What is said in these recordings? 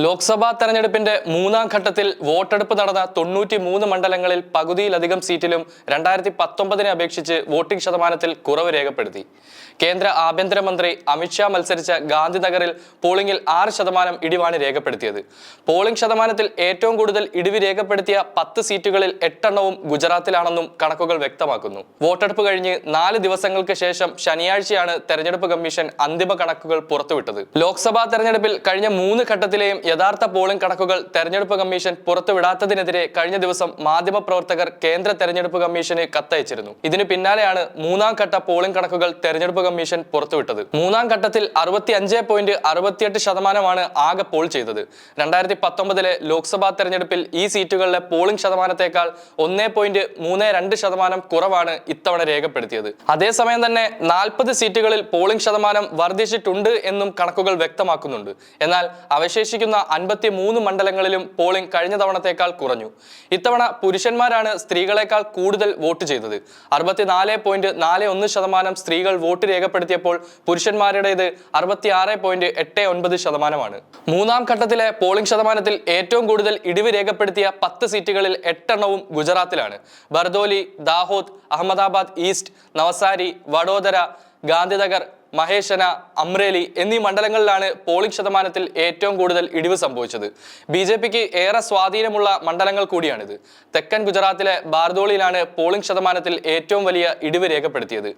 ലോക്സഭാ തെരഞ്ഞെടുപ്പിന്റെ മൂന്നാം ഘട്ടത്തിൽ വോട്ടെടുപ്പ് നടന്ന തൊണ്ണൂറ്റി മൂന്ന് മണ്ഡലങ്ങളിൽ പകുതിയിലധികം സീറ്റിലും രണ്ടായിരത്തി പത്തൊമ്പതിനെ അപേക്ഷിച്ച് വോട്ടിംഗ് ശതമാനത്തിൽ കുറവ് രേഖപ്പെടുത്തി. കേന്ദ്ര ആഭ്യന്തരമന്ത്രി അമിത്ഷാ മത്സരിച്ച ഗാന്ധിനഗറിൽ പോളിംഗിൽ ആറ് ശതമാനം ഇടിവാണ് രേഖപ്പെടുത്തിയത്. പോളിംഗ് ശതമാനത്തിൽ ഏറ്റവും കൂടുതൽ ഇടിവ് രേഖപ്പെടുത്തിയ പത്ത് സീറ്റുകളിൽ എട്ടെണ്ണവും ഗുജറാത്തിലാണെന്നും കണക്കുകൾ വ്യക്തമാക്കുന്നു. വോട്ടെടുപ്പ് കഴിഞ്ഞ് നാല് ദിവസങ്ങൾക്ക് ശേഷം ശനിയാഴ്ചയാണ് തെരഞ്ഞെടുപ്പ് കമ്മീഷൻ അന്തിമ കണക്കുകൾ പുറത്തുവിട്ടത്. ലോക്സഭാ തെരഞ്ഞെടുപ്പിൽ കഴിഞ്ഞ മൂന്ന് ഘട്ടത്തിലെയും യഥാർത്ഥ പോളിംഗ് കണക്കുകൾ തെരഞ്ഞെടുപ്പ് കമ്മീഷൻ പുറത്തുവിടാത്തതിനെതിരെ കഴിഞ്ഞ ദിവസം മാധ്യമപ്രവർത്തകർ കേന്ദ്ര തെരഞ്ഞെടുപ്പ് കമ്മീഷന് കത്തയച്ചിരുന്നു. ഇതിനു പിന്നാലെയാണ് മൂന്നാം ഘട്ട പോളിംഗ് കണക്കുകൾ തെരഞ്ഞെടുപ്പ് കമ്മീഷൻ പുറത്തുവിട്ടത്. മൂന്നാം ഘട്ടത്തിൽ അറുപത്തി അഞ്ച് പോയിന്റ് അറുപത്തിയെട്ട് ശതമാനമാണ് ആകെ പോൾ ചെയ്തത്. രണ്ടായിരത്തി പത്തൊമ്പതിലെ ലോക്സഭാ തെരഞ്ഞെടുപ്പിൽ ഈ സീറ്റുകളിലെ പോളിംഗ് ശതമാനത്തേക്കാൾ ഒന്നേ പോയിന്റ് മൂന്ന് രണ്ട് ശതമാനം കുറവാണ് ഇത്തവണ രേഖപ്പെടുത്തിയത്. അതേസമയം തന്നെ നാൽപ്പത് സീറ്റുകളിൽ പോളിംഗ് ശതമാനം വർദ്ധിച്ചിട്ടുണ്ട് എന്നും കണക്കുകൾ വ്യക്തമാക്കുന്നുണ്ട്. എന്നാൽ അവശേഷിക്കുന്ന അൻപത്തി മൂന്ന് മണ്ഡലങ്ങളിലും പോളിംഗ് കഴിഞ്ഞ തവണത്തേക്കാൾ കുറഞ്ഞു. ഇത്തവണ പുരുഷന്മാരാണ് സ്ത്രീകളെക്കാൾ കൂടുതൽ വോട്ട് ചെയ്തത്. അറുപത്തിനാല് പോയിന്റ് നാല് ഒന്ന് ശതമാനം സ്ത്രീകൾ വോട്ട് രേഖപ്പെടുത്തിയപ്പോൾ പുരുഷന്മാരുടേത് അറുപത്തി ആറ് പോയിന്റ് എട്ട് ഒൻപത് ശതമാനമാണ്. മൂന്നാം ഘട്ടത്തിലെ പോളിംഗ് ശതമാനത്തിൽ ഏറ്റവും കൂടുതൽ ഇടിവ് രേഖപ്പെടുത്തിയ പത്ത് സീറ്റുകളിൽ എട്ടെണ്ണവും ഗുജറാത്തിലാണ്. ബർദോലി ദാഹോദ് അഹമ്മദാബാദ് ഈസ്റ്റ് നവസാരി വഡോദര ഗാന്ധിനഗർ മഹേശന അമ്രേലി എന്നീ മണ്ഡലങ്ങളിലാണ് പോളിംഗ് ശതമാനത്തിൽ ഏറ്റവും കൂടുതൽ ഇടിവ് സംഭവിച്ചത്. ബി ജെ പിക്ക് ഏറെ സ്വാധീനമുള്ള മണ്ഡലങ്ങൾ കൂടിയാണിത്. തെക്കൻ ഗുജറാത്തിലെ ബാർദോളിയിലാണ് പോളിംഗ് ശതമാനത്തിൽ ഏറ്റവും വലിയ ഇടിവ് രേഖപ്പെടുത്തിയത്.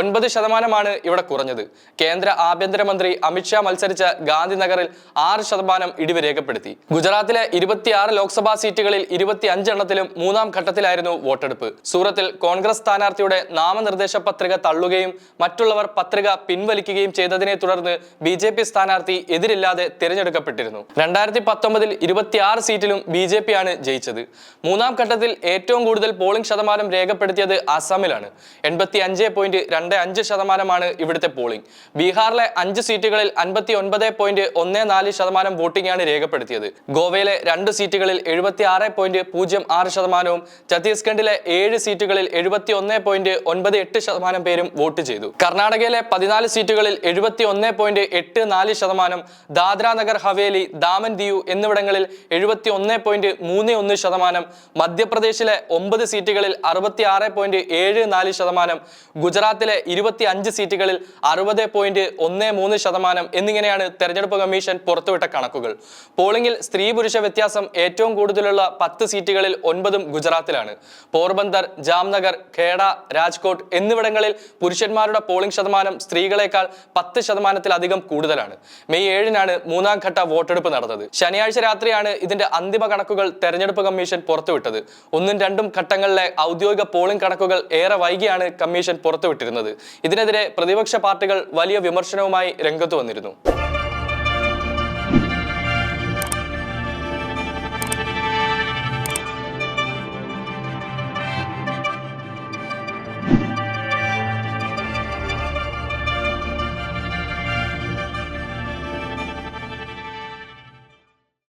ഒൻപത് ശതമാനമാണ് ഇവിടെ കുറഞ്ഞത്. കേന്ദ്ര ആഭ്യന്തരമന്ത്രി അമിത്ഷാ മത്സരിച്ച ഗാന്ധിനഗറിൽ ആറ് ശതമാനം ഇടിവ് രേഖപ്പെടുത്തി. ഗുജറാത്തിലെ ഇരുപത്തിയാറ് ലോക്സഭാ സീറ്റുകളിൽ ഇരുപത്തി അഞ്ചെണ്ണത്തിലും മൂന്നാം ഘട്ടത്തിലായിരുന്നു വോട്ടെടുപ്പ്. സൂറത്തിൽ കോൺഗ്രസ് സ്ഥാനാർത്ഥിയുടെ നാമനിർദ്ദേശ പത്രിക തള്ളുകയും മറ്റുള്ളവർ പത്രിക പിൻവലിക്കുകയും ചെയ്തതിനെ തുടർന്ന് ബി ജെ പി സ്ഥാനാർത്ഥി എതിരില്ലാതെ തിരഞ്ഞെടുക്കപ്പെട്ടിരുന്നു. രണ്ടായിരത്തി പത്തൊമ്പതിൽ ഇരുപത്തിയാറ് സീറ്റിലും ബി ജെ പി ആണ് ജയിച്ചത്. മൂന്നാം ഘട്ടത്തിൽ ഏറ്റവും കൂടുതൽ പോളിംഗ് ശതമാനം രേഖപ്പെടുത്തിയത് ആസാമിലാണ് എൺപത്തി അഞ്ച് പോയിന്റ് രണ്ട് അഞ്ച് ശതമാനമാണ് ഇവിടുത്തെ പോളിംഗ്. ബീഹാറിലെ അഞ്ച് സീറ്റുകളിൽ അൻപത്തി ഒൻപത് പോയിന്റ് ഒന്ന് നാല് ശതമാനം വോട്ടിംഗ് ആണ് രേഖപ്പെടുത്തിയത്. ഗോവയിലെ രണ്ട് സീറ്റുകളിൽ എഴുപത്തി ആറ് പോയിന്റ് പൂജ്യം ആറ് ശതമാനവും ഛത്തീസ്ഗഡിലെ ഏഴ് സീറ്റുകളിൽ എഴുപത്തി ഒന്ന് പോയിന്റ് ഒൻപത് എട്ട് ശതമാനം പേരും വോട്ട് ചെയ്തു. കർണാടകയിലെ പതിനാല് സീറ്റുകളിൽ എഴുപത്തി ഒന്ന് പോയിന്റ് എട്ട് നാല് ശതമാനം ദാദ്ര നഗർ ഹവേലി ദാമൻ ദിയു എന്നിവിടങ്ങളിൽ എഴുപത്തി ഒന്ന് പോയിന്റ് മൂന്ന് ഒന്ന് ശതമാനം മധ്യപ്രദേശിലെ ഒമ്പത് സീറ്റുകളിൽ അറുപത്തി ആറ് പോയിന്റ് ഏഴ് നാല് ശതമാനം ഗുജറാത്തിലെ ഇരുപത്തി അഞ്ച് സീറ്റുകളിൽ അറുപത് പോയിന്റ് ഒന്ന് മൂന്ന് ശതമാനം എന്നിങ്ങനെയാണ് തെരഞ്ഞെടുപ്പ് കമ്മീഷൻ പുറത്തുവിട്ട കണക്കുകൾ. പോളിംഗിൽ സ്ത്രീ പുരുഷ വ്യത്യാസം ഏറ്റവും കൂടുതലുള്ള പത്ത് സീറ്റുകളിൽ ഒൻപതും ഗുജറാത്തിലാണ്. പോർബന്ദർ ജാംനഗർ ഖേഡ രാജ്കോട്ട് എന്നിവിടങ്ങളിൽ പുരുഷന്മാരുടെ പോളിംഗ് ശതമാനം സ്ത്രീകളെക്കാൾ പത്ത് ശതമാനത്തിലധികം കൂടുതലാണ്. മെയ് ഏഴിനാണ് മൂന്നാം ഘട്ട വോട്ടെടുപ്പ് നടന്നത്. ശനിയാഴ്ച രാത്രിയാണ് ഇതിന്റെ അന്തിമ കണക്കുകൾ തെരഞ്ഞെടുപ്പ് കമ്മീഷൻ പുറത്തുവിട്ടത്. ഒന്നും രണ്ടും ഘട്ടങ്ങളിലെ ഔദ്യോഗിക പോളിംഗ് കണക്കുകൾ ഏറെ വൈകിയാണ് കമ്മീഷൻ പുറത്തുവിട്ടിരുന്നത്. ഇതിനെതിരെ പ്രതിപക്ഷ പാർട്ടികൾ വലിയ വിമർശനവുമായി രംഗത്ത് വന്നിരുന്നു.